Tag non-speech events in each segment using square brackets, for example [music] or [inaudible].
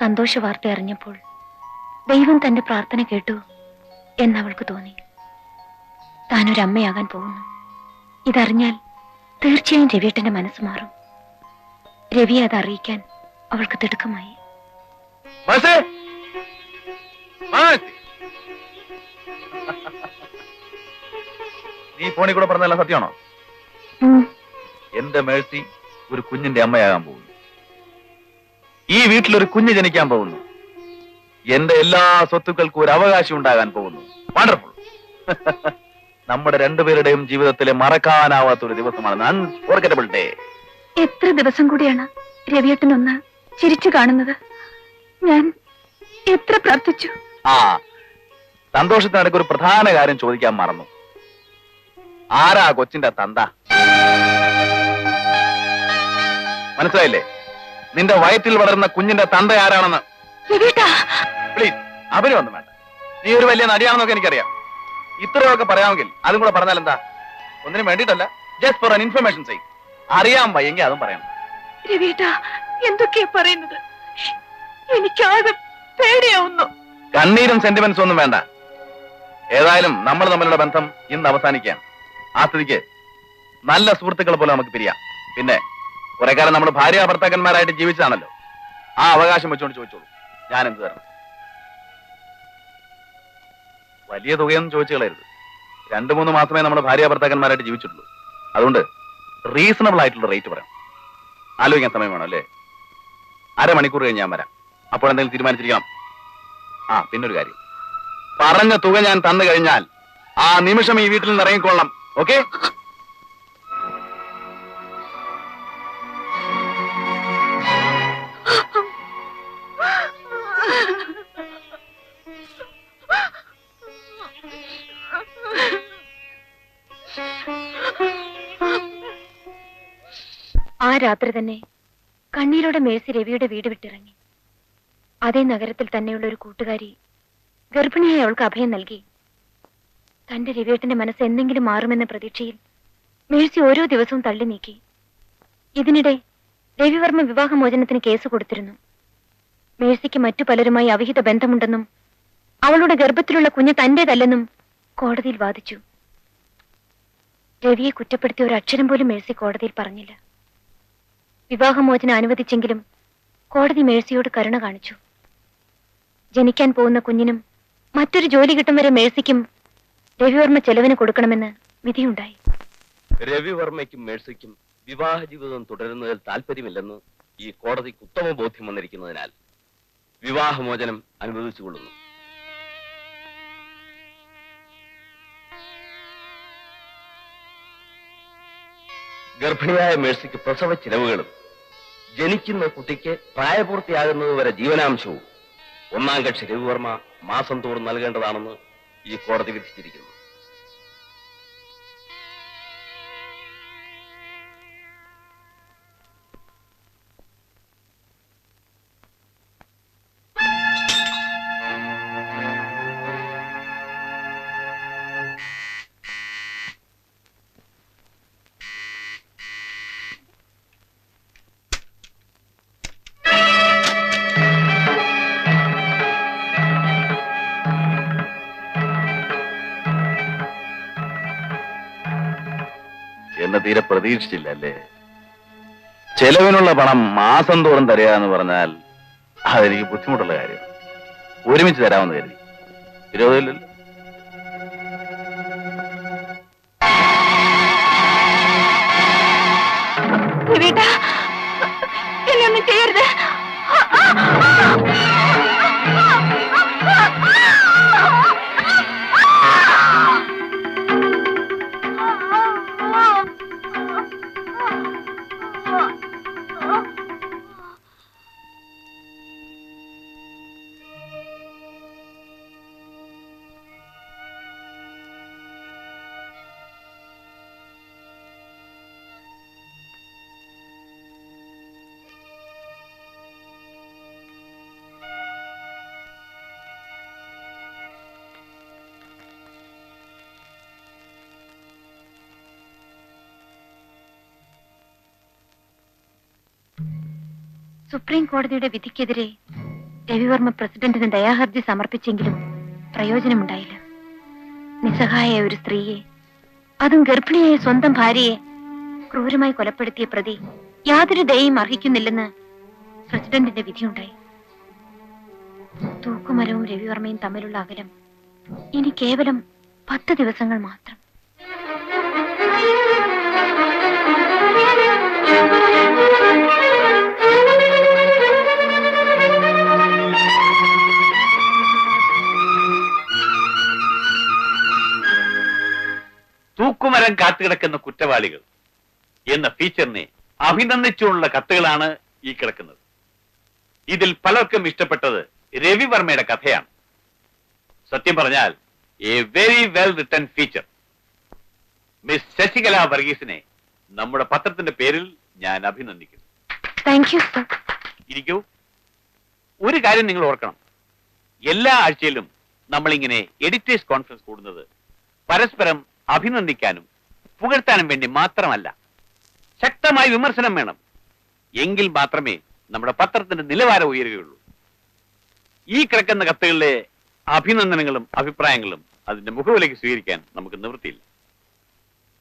സന്തോഷ വാർത്ത അറിഞ്ഞപ്പോൾ ദൈവം തന്റെ പ്രാർത്ഥന കേട്ടു എന്നവൾക്ക് തോന്നി. താനൊരു അമ്മയാകാൻ പോകുന്നു. ഇതറിഞ്ഞാൽ തീർച്ചയായും രവിയേട്ടന്റെ മനസ്സ് മാറും. രവി അത് അറിയിക്കാൻ അവൾക്ക് തിടുക്കമായി. നീ ഫോണിൽ കൂടെ പറഞ്ഞല്ല സത്യമാണോ? എന്റെ മേഴ്സി ഒരു കുഞ്ഞിന്റെ അമ്മയാകാൻ പോകുന്നു. ഈ വീട്ടിലൊരു കുഞ്ഞ് ജനിക്കാൻ പോകുന്നു. എന്റെ എല്ലാ സ്വത്തുക്കൾക്കും ഒരു അവകാശം ഉണ്ടാകാൻ പോകുന്നു. വണ്ടർഫുൾ [laughs] നമ്മുടെ രണ്ടുപേരുടെയും ജീവിതത്തിലെ മറക്കാനാവാത്ത ഒരു ദിവസമാണ് ഡേ എത്ര ദിവസം കൂടിയാണ് രവിയേട്ടൻ ഒന്ന് ചിരിച്ചു കാണുന്നത്? ഞാൻ എത്ര പ്രാർത്ഥിച്ചു? ആ സന്തോഷത്തിനടക്ക് ഒരു പ്രധാന കാര്യം ചോദിക്കാൻ മറന്നു. ആരാ കൊച്ചിന്റെ തന്ത? മനസ്സിലായില്ലേ? നിന്റെ വയറ്റിൽ വളരുന്ന കുഞ്ഞിന്റെ തന്ത ആരാണെന്ന്? പ്ലീസ് വന്നു വേണ്ട നീ ഒരു വലിയ നടിയാണെന്നൊക്കെ എനിക്കറിയാം. ഇത്രയൊക്കെ പറയാമെങ്കിൽ അതും കൂടെ പറഞ്ഞാൽ എന്താ? ഒന്നിനും വേണ്ടിയിട്ടല്ല ജസ്റ്റ് ഫോർ അൻ ഇൻഫർമേഷൻ സൈ അറിയാൻ വയ്യെങ്കിൽ അതും പറയണം എന്തൊക്കെയാ പറയുന്നത്? എനിക്കാകെ പേടിയാവുന്നു. കണ്ണീരും സെന്റിമെന്റ്സും ഒന്നും വേണ്ട. ഏതായാലും നമ്മൾ തമ്മിലുള്ള ബന്ധം ഇന്ന് അവസാനിക്കാം ആ സ്ഥിതിക്ക് നല്ല സുഹൃത്തുക്കളെ പോലെ നമുക്ക് പിരിയാം. പിന്നെ കുറെ കാലം നമ്മൾ ഭാര്യ ഭർത്താക്കന്മാരായിട്ട് ജീവിച്ചതാണല്ലോ. ആ അവകാശം വെച്ചുകൊണ്ട് ചോദിച്ചോളൂ. ഞാൻ എന്ത് തരണം? വലിയ തുകയൊന്നും ചോദിച്ചു രണ്ടു മൂന്ന് മാസമേ നമ്മൾ ഭാര്യ ഭർത്താക്കന്മാരായിട്ട് ജീവിച്ചിട്ടുള്ളൂ. അതുകൊണ്ട് റീസണബിൾ ആയിട്ടുള്ള റേറ്റ് പറയാം. ആലോചിക്കാൻ സമയം വേണം അല്ലേ? അരമണിക്കൂർ കഴിഞ്ഞ് ഞാൻ വരാം. അപ്പോൾ എന്തെങ്കിലും തീരുമാനിച്ചിരിക്കണം? ആ പിന്നൊരു കാര്യം. പറഞ്ഞ തുക ഞാൻ തന്നു കഴിഞ്ഞാൽ ആ നിമിഷം ഈ വീട്ടിൽ നിന്ന് ഇറങ്ങിക്കൊള്ളണം. ഓക്കെ? ആ രാത്രി തന്നെ കണ്ണീരോടെ മേഴ്സി രവിയുടെ വീട് വിട്ടിറങ്ങി. അതേ നഗരത്തിൽ തന്നെയുള്ള ഒരു കൂട്ടുകാരി ഗർഭിണിയായി അവൾക്ക് അഭയം നൽകി. തന്റെ രവിയേട്ടന്റെ മനസ്സ് എന്തെങ്കിലും മാറുമെന്ന പ്രതീക്ഷയിൽ മേഴ്സി ഓരോ ദിവസവും തള്ളി നീക്കി. ഇതിനിടെ രവിവർമ്മ വിവാഹമോചനത്തിന് കേസ് കൊടുത്തിരുന്നു. മേഴ്സിക്ക് മറ്റു പലരുമായി അവിഹിത ബന്ധമുണ്ടെന്നും അവളുടെ ഗർഭത്തിലുള്ള കുഞ്ഞ് തന്റേതല്ലെന്നും കോടതിയിൽ വാദിച്ചു. രവിയെ കുറ്റപ്പെടുത്തിയ ഒരു അക്ഷരം പോലും മേഴ്സി കോടതിയിൽ പറഞ്ഞില്ല. വിവാഹമോചനം അനുവദിച്ചെങ്കിലും കോടതി മേഴ്സിയോട് കരുണ കാണിച്ചു. ജനിക്കാൻ പോകുന്ന കുഞ്ഞിനും മറ്റൊരു ജോലി കിട്ടും വരെ മേഴ്സിക്കും രവിവർമ്മ ചെലവിന് കൊടുക്കണമെന്ന് വിധിയുണ്ടായി. രവിവർമ്മയ്ക്കും മേഴ്സിക്കും വിവാഹ ജീവിതം തുടരുന്നതിൽ താല്പര്യമില്ലെന്ന് ഈ കോടതിക്ക് ഉത്തമ ബോധ്യം വന്നിരിക്കുന്നതിനാൽ വിവാഹമോചനം അനുവദിച്ചുകൊള്ളുന്നു ഗർഭിണിയായ മേഴ്സിക്ക് പ്രസവ ചിലവുകളും ജനിക്കുന്ന കുട്ടിക്ക് പ്രായപൂർത്തിയാകുന്നത് വരെ ജീവനാംശവും ഒന്നാം കക്ഷി രവിവർമ്മ മാസം തോറും നൽകേണ്ടതാണെന്ന് ഈ കോടതി വിധിച്ചിരിക്കുന്നു. എന്ന് തീരെ പ്രതീക്ഷിച്ചില്ല അല്ലേ ചെലവിനുള്ള പണം മാസം തോറും തരിക എന്ന് പറഞ്ഞാൽ അതെനിക്ക് ബുദ്ധിമുട്ടുള്ള കാര്യം. ഒരുമിച്ച് തരാമെന്ന് കരുതി. വിരോധമില്ലല്ലോ സുപ്രീം കോടതിയുടെ വിധിക്കെതിരെ രവിവർമ്മ പ്രസിഡന്റിന് ദയാഹർജി സമർപ്പിച്ചെങ്കിലും പ്രയോജനമുണ്ടായില്ല. നിസ്സഹായ ഒരു സ്ത്രീയെ അതും ഗർഭിണിയായ സ്വന്തം ഭാര്യയെ ക്രൂരമായി കൊലപ്പെടുത്തിയ പ്രതി യാതൊരു ദയയും അർഹിക്കുന്നില്ലെന്ന് പ്രസിഡന്റിന്റെ വിധിയുണ്ടായി. തൂക്കുമരവും രവിവർമ്മയും തമ്മിലുള്ള അകലം ഇനി കേവലം പത്ത് ദിവസങ്ങൾ മാത്രം. തൂക്കുമരം കാത്തുകിടക്കുന്ന കുറ്റവാളികൾ എന്ന ഫീച്ചറിനെ അഭിനന്ദിച്ചുള്ള കത്തുകളാണ് ഈ കിടക്കുന്നത്. ഇതിൽ പലർക്കും ഇഷ്ടപ്പെട്ടത് രവിവർമ്മയുടെ കഥയാണ്. സത്യം പറഞ്ഞാൽ a very well written feature. Miss Sasikala വർഗീസിനെ നമ്മുടെ പത്രത്തിന്റെ പേരിൽ ഞാൻ അഭിനന്ദിക്കുന്നു. താങ്ക് യു സർ ഇരിക്കൂ. ഒരു കാര്യം നിങ്ങൾ ഓർക്കണം. എല്ലാ ആഴ്ചയിലും നമ്മളിങ്ങനെ എഡിറ്റേഴ്സ് കോൺഫറൻസ് കൂടുന്നത് പരസ്പരം അഭിനന്ദിക്കാനും പുകഴ്ത്താനും വേണ്ടി മാത്രമല്ല. ശക്തമായ വിമർശനം വേണം. എങ്കിൽ മാത്രമേ നമ്മുടെ പത്രത്തിന്റെ നിലവാരം ഉയരുകയുള്ളൂ. ഈ കിടക്കുന്ന കത്തുകളിലെ അഭിനന്ദനങ്ങളും അഭിപ്രായങ്ങളും അതിന്റെ മുഖവിലേക്ക് സ്വീകരിക്കാൻ നമുക്ക് നിവൃത്തിയില്ല.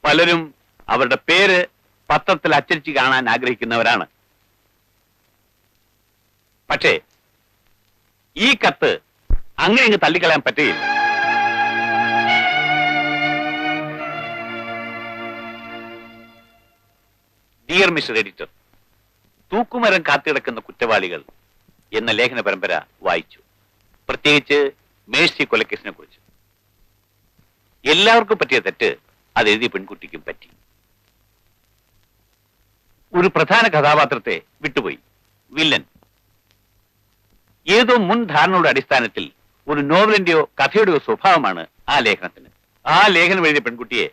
പലരും അവരുടെ പേര് പത്രത്തിൽ അച്ചടിച്ച് കാണാൻ ആഗ്രഹിക്കുന്നവരാണ്. പക്ഷേ ഈ കത്ത് അങ്ങനെ അങ്ങ് തള്ളിക്കളയാൻ പറ്റുകയില്ല. ഡിയർ മിസ്റ്റർ എഡിറ്റർ തൂക്കുമരം കാത്തിടക്കുന്ന കുറ്റവാളികൾ എന്ന ലേഖന പരമ്പര വായിച്ചു. പ്രത്യേകിച്ച് മേഴ്സി കൊലക്കേസിനെ കുറിച്ച്. എല്ലാവർക്കും പറ്റിയ തെറ്റ് അത് എഴുതിയ പെൺകുട്ടിക്കും പറ്റി. ഒരു പ്രധാന കഥാപാത്രത്തെ വിട്ടുപോയി. വില്ലൻ. ഏതോ മുൻ ധാരണയുടെ അടിസ്ഥാനത്തിൽ ഒരു നോവലിന്റെയോ കഥയുടെയോ സ്വഭാവമാണ് ആ ലേഖനത്തിന്. ആ ലേഖനം എഴുതിയ പെൺകുട്ടിയെ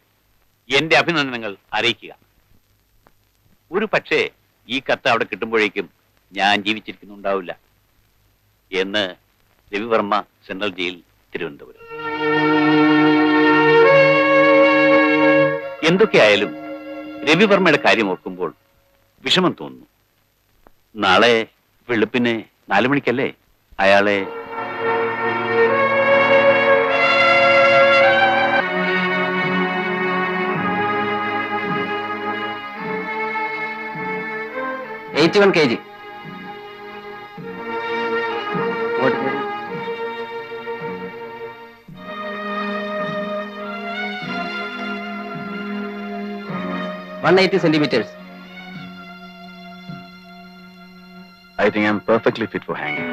എന്റെ അഭിനന്ദനങ്ങൾ അറിയിക്കുക. ഒരു പക്ഷേ ഈ കത്ത് അവിടെ കിട്ടുമ്പോഴേക്കും ഞാൻ ജീവിച്ചിരിക്കുന്നുണ്ടാവില്ല എന്ന് രവിവർമ്മ സെൻട്രൽ ജയിൽ തിരുവനന്തപുരം. എന്തൊക്കെയായാലും രവിവർമ്മയുടെ കാര്യം ഓർക്കുമ്പോൾ വിഷമം തോന്നുന്നു. നാളെ വെളുപ്പിന് നാലു മണിക്കല്ലേ? അയാളെ eighty one K G one eighty centimeters I think I'm fit fit for ഹാങ്ങിങ്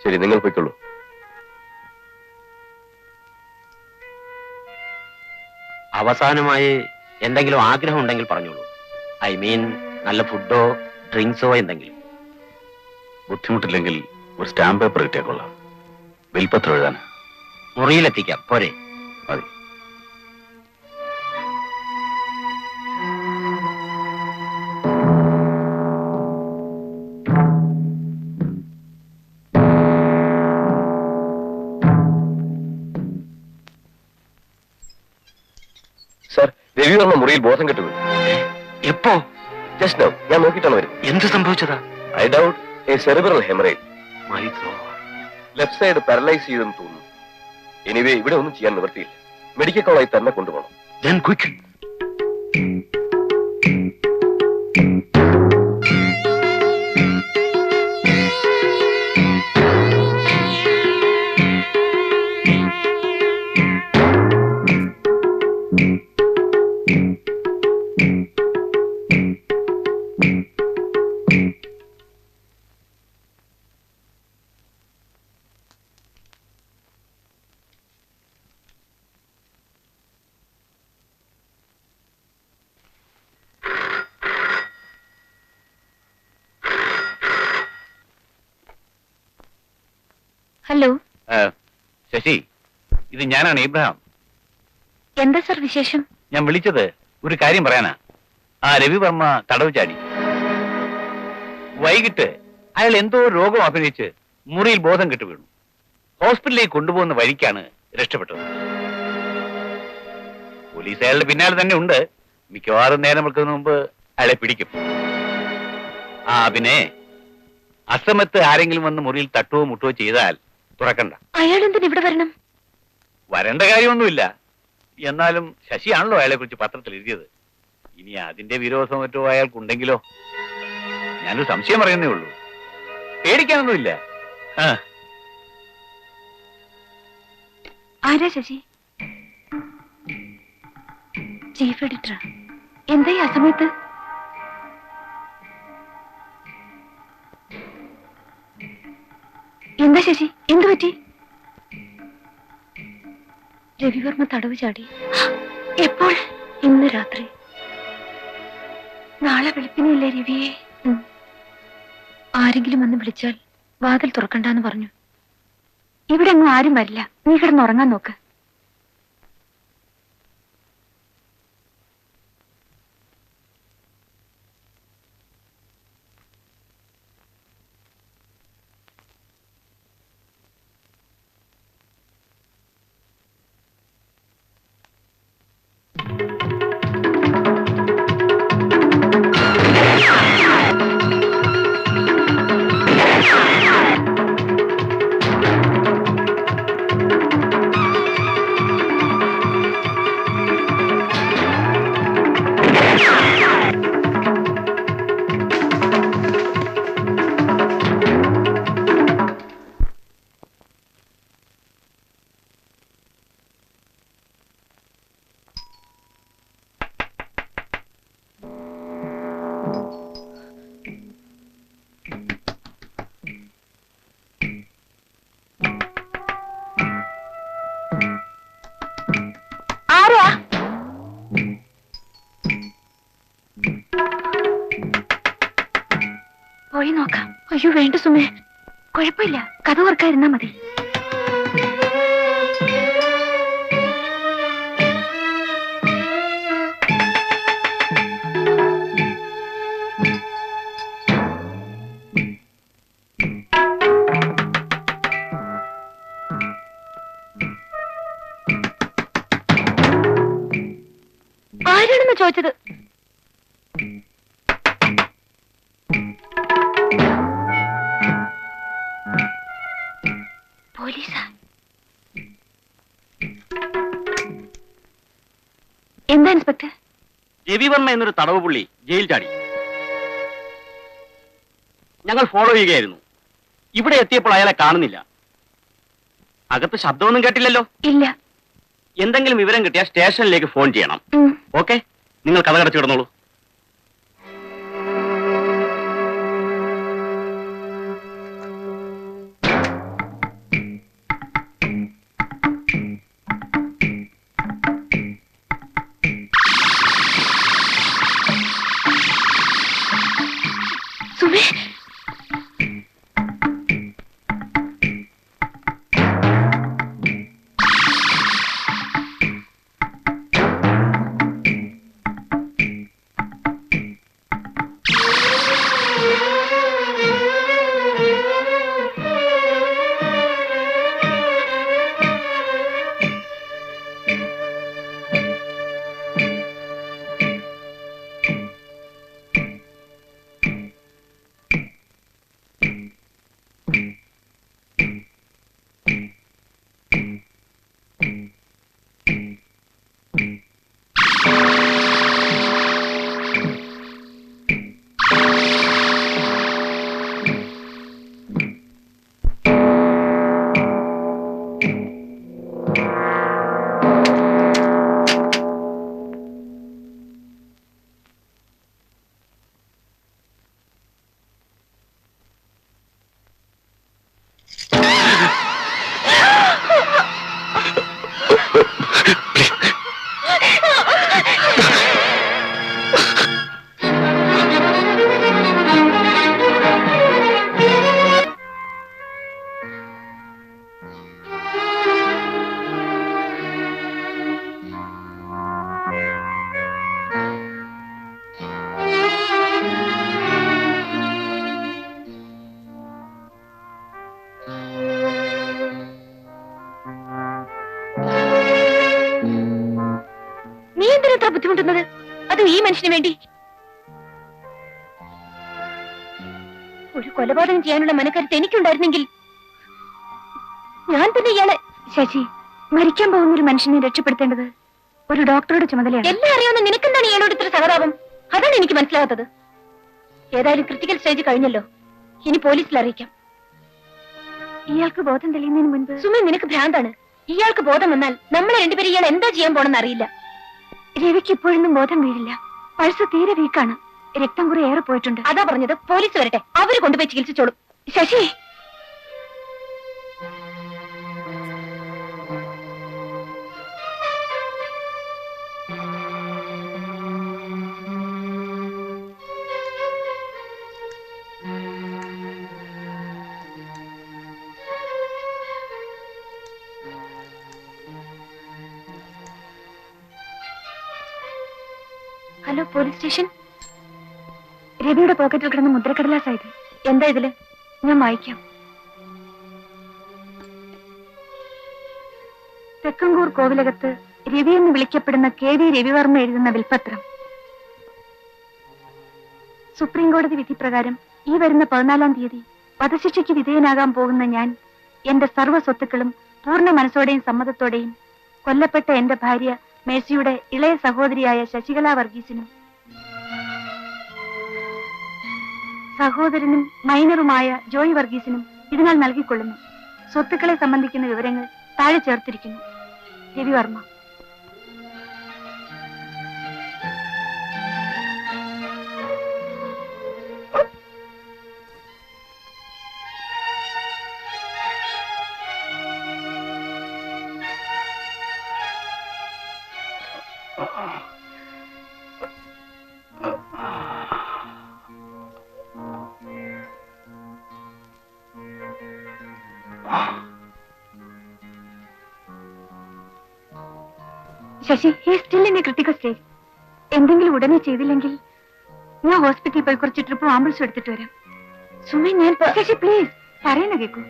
ശരി നിങ്ങൾ പോയിക്കോളൂ അവസാനമായി എന്തെങ്കിലും ആഗ്രഹം ഉണ്ടെങ്കിൽ പറഞ്ഞോളൂ. ഐ മീൻ നല്ല ഫുഡോ ഡ്രിങ്ക്സോ എന്തെങ്കിലും. ബുദ്ധിമുട്ടില്ലെങ്കിൽ ഒരു സ്റ്റാമ്പ് പേപ്പർ കിട്ടിയാൽ കൊള്ളാം. വിൽപത്രം എഴുതാൻ മുറിയിലെത്തിക്കാം. പോരെ. മതി. മുറിയിൽ ബോധം കിട്ടുന്നു. എപ്പോ? ജസ്റ്റ് നൗ ഞാൻ നോക്കിയിട്ടാണ് വരും എന്ത് സംഭവിച്ചതാ? I doubt a cerebral haemorrhage my left side paralyse ചെയ്തെന്ന് തോന്നുന്നു. എനിവേ ഇവിടെ ഒന്നും ചെയ്യാൻ നിവൃത്തിയില്ല. മെഡിക്കൽ കോളേജ് തന്നെ കൊണ്ടുപോകണം. ഞാൻ quick ഹലോ. ശശി ഇത് ഞാനാണ് ഇബ്രാഹിം. എന്താ സർ വിശേഷം? ഞാൻ വിളിച്ചത് ഒരു കാര്യം പറയാനാ. ആ രവിവർമ്മ തടവ് ചാടി. വൈകിട്ട് അയാൾ എന്തോ രോഗം അഭിനയിച്ച് മുറിയിൽ ബോധം കെട്ടു വീണു. ഹോസ്പിറ്റലിലേക്ക് കൊണ്ടുപോകുന്ന വഴിക്കാണ് രക്ഷപ്പെട്ടത്. പോലീസ് അയാളുടെ പിന്നാലെ തന്നെ ഉണ്ട്. മിക്കവാറും നേരം വെക്കുന്നതിന് മുമ്പ് അയാളെ പിടിക്കും. ആ പിന്നെ അസമത്ത് ആരെങ്കിലും വന്ന് മുറിയിൽ തട്ടുകയോ മുട്ടുകയോ ചെയ്താൽ തുറക്കണ്ട. അയാൾ എന്തിന് ഇവിടെ വരണം? വരേണ്ട കാര്യമൊന്നുമില്ല. എന്നാലും ശശിയാണല്ലോ അയാളെ കുറിച്ച് പത്രത്തിൽ എഴുതിയത്. ഇനി അതിന്റെ വിരോധം മറ്റോ അയാൾക്കുണ്ടെങ്കിലോ? ഞാനൊരു സംശയം പറയുന്നേ ഉള്ളൂ. പേടിക്കാനൊന്നുമില്ല. ആ. ആരാ ശശി? ചീഫ് എഡിറ്റർ എന്താ ഈ അസമയത്ത്? എന്താ ശശി എന്തു പറ്റി? രവിവർമ്മ തടവ് ചാടി. എപ്പോൾ? ഇന്ന് രാത്രി. നാളെ വെളുപ്പിനില്ലേ രവിയെ? ആരെങ്കിലും വന്ന് വിളിച്ചാൽ വാതിൽ തുറക്കണ്ടെന്ന് പറഞ്ഞു. ഇവിടെ ഒന്നും ആരും വരില്ല. നീ കിടന്നുറങ്ങാൻ നോക്ക്. പോയി നോക്കാം. അയ്യോ വേണ്ട സുമേ. കുഴപ്പമില്ല. കഥ ഓർക്കാതിരുന്നാ മതി. ചോദിച്ചത്. പോലീസാ. എന്താ ഇൻസ്പെക്ടർ? രവിവർമ്മ എന്നൊരു തടവ് പുള്ളി ജയിൽ ചാടി. ഞങ്ങൾ ഫോളോ ചെയ്യുകയായിരുന്നു. ഇവിടെ എത്തിയപ്പോൾ അയാളെ കാണുന്നില്ല. അകത്ത് ശബ്ദമൊന്നും കേട്ടില്ലല്ലോ? ഇല്ല. എന്തെങ്കിലും വിവരം കിട്ടിയാൽ സ്റ്റേഷനിലേക്ക് ഫോൺ ചെയ്യണം. Okay okay? നിങ്ങൾ കഥ കടച്ചു കിടന്നോളൂ വേണ്ടി? ഒരു കൊലപാതകം ചെയ്യാനുള്ള മനക്കരുത്ത് എനിക്കുണ്ടായിരുന്നെങ്കിൽ ഞാൻ തന്നെ ഇയാളെ ശശി മരിക്കാൻ പോകുന്ന ഒരു മനുഷ്യനെ രക്ഷപ്പെടുത്തേണ്ടത് ഒരു ഡോക്ടറുടെ ചുമതലയാണ്. എല്ലാം അറിയാവുന്ന നിനക്കെന്താണ് ഇയാളോട് ഇത്ര സഹതാപം? അതാണ് എനിക്ക് മനസ്സിലാകാത്തത് ഏതായാലും ക്രിട്ടിക്കൽ സ്റ്റേജ് കഴിഞ്ഞല്ലോ. ഇനി പോലീസിൽ അറിയിക്കാം. ഇയാൾക്ക് ബോധം തെളിയുന്നതിന് മുൻപ് സുമി നിനക്ക് ഭ്രാന്താണ്. ഇയാൾക്ക് ബോധം വന്നാൽ നമ്മളെ രണ്ടുപേരും ഇയാൾ എന്താ ചെയ്യാൻ പോണെന്ന് അറിയില്ല. രവിക്ക് ഇപ്പോഴൊന്നും ബോധം വീഴില്ല. പൾസ് തീരെ വീക്കാണ്. രക്തം കുറെ ഏറെ പോയിട്ടുണ്ട്. അതാ പറഞ്ഞത്. പോലീസ് വരട്ടെ. അവർ കൊണ്ടുപോയി ചികിത്സിച്ചോളും. Sasi hello police station? രവിയുടെ പോക്കറ്റിൽ കിടന്ന മുദ്രക്കടലാസായത്. എന്താ ഇതിൽ? ഞാൻ വായിക്കാം. തെക്കങ്കൂർ കോവിലകത്ത് രവി എന്ന് വിളിക്കപ്പെടുന്ന കെ വി രവിവർമ്മ എഴുതുന്ന വിൽപത്രം. സുപ്രീം കോടതി വിധി പ്രകാരം ഈ വരുന്ന പതിനാലാം തീയതി വധശിക്ഷയ്ക്ക് വിധേയനാകാൻ പോകുന്ന ഞാൻ എന്റെ സർവ സ്വത്തുക്കളും പൂർണ മനസ്സോടെയും സമ്മതത്തോടെയും കൊല്ലപ്പെട്ട എന്റെ ഭാര്യ മേഴ്സിയുടെ ഇളയ സഹോദരിയായ ശശികല വർഗീസിനും സഹോദരനും മൈനറുമായ ജോയ് വർഗീസിനും ഇതിനാൽ നൽകിക്കൊള്ളുന്നു. സ്വത്തുക്കളെ സംബന്ധിക്കുന്ന വിവരങ്ങൾ താഴെ ചേർത്തിരിക്കുന്നു. Ravivarma. Sasi he still in a critical എന്തെങ്കിലും ഉടനെ ചെയ്തില്ലെങ്കിൽ ഞാൻ ഹോസ്പിറ്റലിൽ പോയി കുറച്ച് ട്രിപ്പ് ആംബുലൻസ് എടുത്തിട്ട് വരാം. സുമൻ ഞാൻ ശശി പ്ലീസ് പറയണ കേക്കൂ.